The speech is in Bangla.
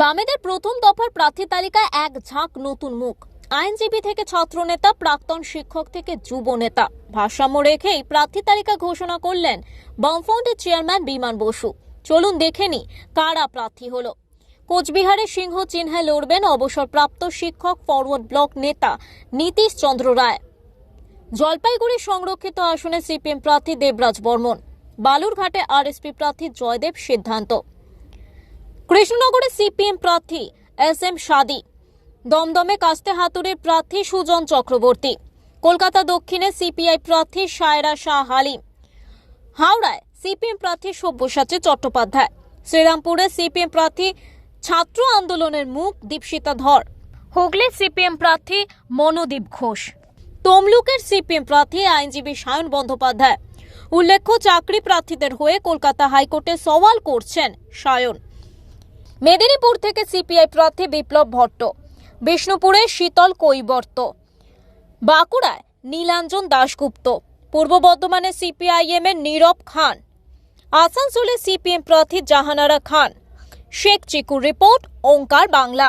বামেদের প্রথম দফার প্রার্থী তালিকায় এক ঝাঁক নতুন মুখ। আইনজীবী থেকে ছাত্রনেতা, প্রাক্তন শিক্ষক থেকে যুব নেতা ভারসাম্য রেখেই প্রার্থী তালিকা ঘোষণা করলেন বামফ্রন্টের চেয়ারম্যান বিমান বসু। চলুন দেখে নি কারা প্রার্থী হলো। কোচবিহারের সিংহ চিহ্নে লড়বেন অবসরপ্রাপ্ত শিক্ষক, ফরওয়ার্ড ব্লক নেতা নীতিশ চন্দ্র রায়। জলপাইগুড়ি সংরক্ষিত আসনে সিপিএম প্রার্থী দেবরাজ বর্মন। বালুরঘাটে আরএসপি প্রার্থী জয়দেব সিদ্ধান্ত। কৃষ্ণনগরে সিপিএম প্রার্থী এস এম সাদি। দমদমে কাস্তে হাতুড়ের প্রার্থী সুজন চক্রবর্তী। কলকাতা দক্ষিণে সিপিআই প্রার্থী সায়রা শাহ হালিম হাওড়ায় সিপিএম প্রার্থী সব্যসাচী চট্টোপাধ্যায়। শ্রীরামপুরে সিপিএম প্রার্থী ছাত্র আন্দোলনের মুখ দীপশিতা ধর। হুগলি সিপিএম প্রার্থী মনোদীপ ঘোষ। তমলুকের সিপিএম প্রার্থী আইনজীবী সায়ন বন্দ্যোপাধ্যায়। উল্লেখ্য, চাকরি প্রার্থীদের হয়ে কলকাতা হাইকোর্টে সওয়াল করছেন সায়ন। মেদিনীপুর থেকে সিপিআই প্রার্থী বিপ্লব ভট্ট, বিষ্ণুপুরে শীতল কৈবর্ত, বাঁকুড়ায় নীলাঞ্জন দাশগুপ্ত, পূর্ব বর্ধমানে সিপিআইএম এর নীরব খান, আসানসোলে সিপিএম প্রার্থী জাহানারা খান। শেখ চিকুর রিপোর্ট, ওঙ্কার বাংলা।